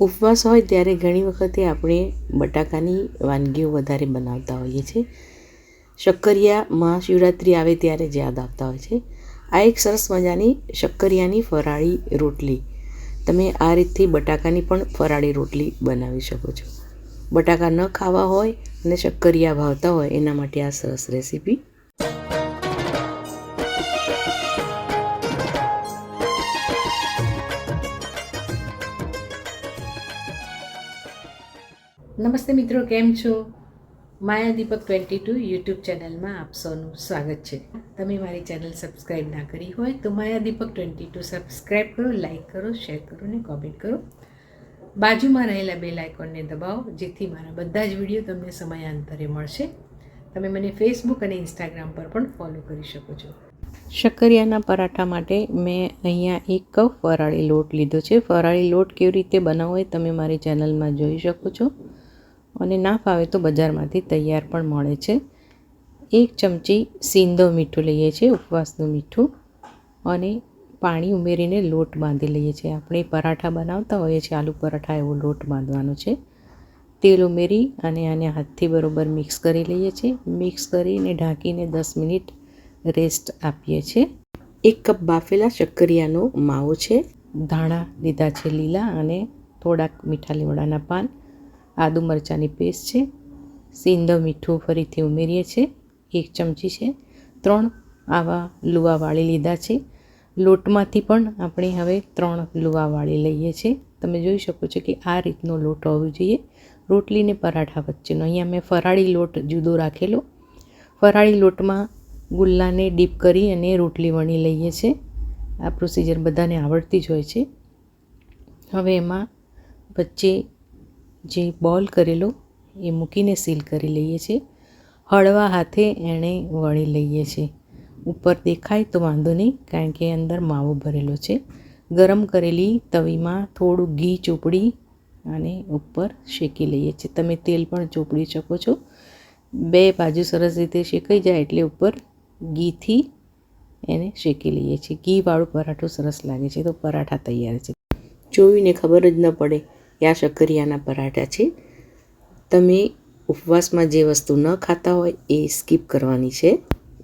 ઉપવાસ હોય ત્યારે ઘણી વખતે આપણે બટાકાની વાનગીઓ વધારે બનાવતા હોઈએ છીએ. શક્કરિયા મહાશિવરાત્રિ આવે ત્યારે જ યાદ આવતા હોય છે. આ એક સરસ મજાની શક્કરિયાની ફરાળી રોટલી. તમે આ રીતથી બટાકાની પણ ફરાળી રોટલી બનાવી શકો છો. બટાકા ન ખાવા હોય અને શક્કરિયા ભાવતા હોય એના માટે આ સરસ રેસીપી નમસ્તે મિત્રો, કેમ છો? Maya Deepak twenty two YouTube ચેનલમાં આપ સૌનું સ્વાગત છે. તમે મારી ચેનલ સબસ્ક્રાઈબ ના કરી હોય તો Maya Deepak twenty two subscribe કરો લાઈક કરો, શેર કરો અને કોમેન્ટ કરો. બાજુમાં રહેલા બેલ આઇકોનને દબાવો, જેથી મારા બધા જ વીડિયો તમને સમયાંતરે મળશે. તમે મને ફેસબુક અને ઇન્સ્ટાગ્રામ પર પણ ફોલો કરી શકો છો. શક્કરિયાના પરાઠા માટે મેં અહીંયા એક કપ ફરાળી લોટ લીધો છે. ફરાળી લોટ કેવી રીતે બનાવવો એ તમે મારી ચેનલમાં જોઈ શકો છો. અને ના ફાવે તો બજારમાંથી તૈયાર પણ મળે છે. એક ચમચી સિંધો મીઠું લઈએ છીએ, ઉપવાસનું મીઠું. અને પાણી ઉમેરીને લોટ બાંધી લઈએ છીએ. આપણે પરાઠા બનાવતા હોઈએ છીએ, આલુ પરાઠા એવો લોટ બાંધવાનો છે. તેલ ઉમેરી અને આને હાથથી બરોબર મિક્સ કરી લઈએ છીએ. મિક્સ કરીને ઢાંકીને દસ મિનિટ રેસ્ટ આપીએ છીએ. એક કપ બાફેલા શક્કરિયાનો માવો છે. ધાણા લીધા છે લીલા અને થોડાક મીઠા લીમડાના પાન. આદુ મરચાંની પેસ્ટ છે, સિંધો મીઠું ફરીથી ઉમેરીએ છીએ, એક ચમચી છે, ત્રણ આવા લુવા વાળી લીધા છે, લોટમાંથી પણ આપણે હવે ત્રણ લુવા વાળી લઈએ છીએ. તમે જોઈ શકો છો કે આ રીતનો લોટ હોવો જોઈએ. રોટલીને પરાઠા વચ્ચેનો. અહીંયા મેં ફરાળી લોટ જુદો રાખેલો. ફરાળી લોટમાં ગુલ્લાને ડીપ કરી અને રોટલી વણી લઈએ છીએ. આ પ્રોસિજર બધાને આવડતી જ હોય છે. હવે એમાં વચ્ચે જે બોલ કરેલો એ મૂકીને સીલ કરી લઈએ છીએ. હળવા હાથે એણે વળી લઈએ છીએ. ઉપર દેખાય તો વાંધો નહીં, કારણ કે અંદર માવો ભરેલો છે. ગરમ કરેલી તવીમાં થોડું ઘી ચોપડી અને ઉપર શેકી લઈએ છીએ. તમે તેલ પણ ચોપડી શકો છો. બે બાજુ સરસ રીતે શેકાઈ જાય એટલે ઉપર ઘીથી એને શેકી લઈએ છીએ. ઘીવાળું પરાઠું સરસ લાગે છે, તો પરાઠા તૈયાર છે. જોઈને ખબર જ ન પડે આ શક્કરિયાના પરાઠા છે. તમે ઉપવાસમાં જે વસ્તુ ન ખાતા હોય એ સ્કીપ કરવાની છે.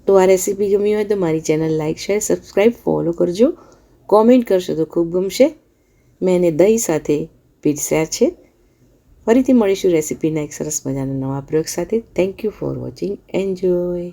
તો આ રેસીપી ગમી હોય તો મારી channel like share subscribe follow કરજો. કોમેન્ટ કરશો તો ખૂબ ગમશે. મેં એને દહીં સાથે પીરસ્યા છે. ફરીથી મળીશું રેસીપીના એક સરસ મજાના નવા પ્રયોગ સાથે. Thank you for watching enjoy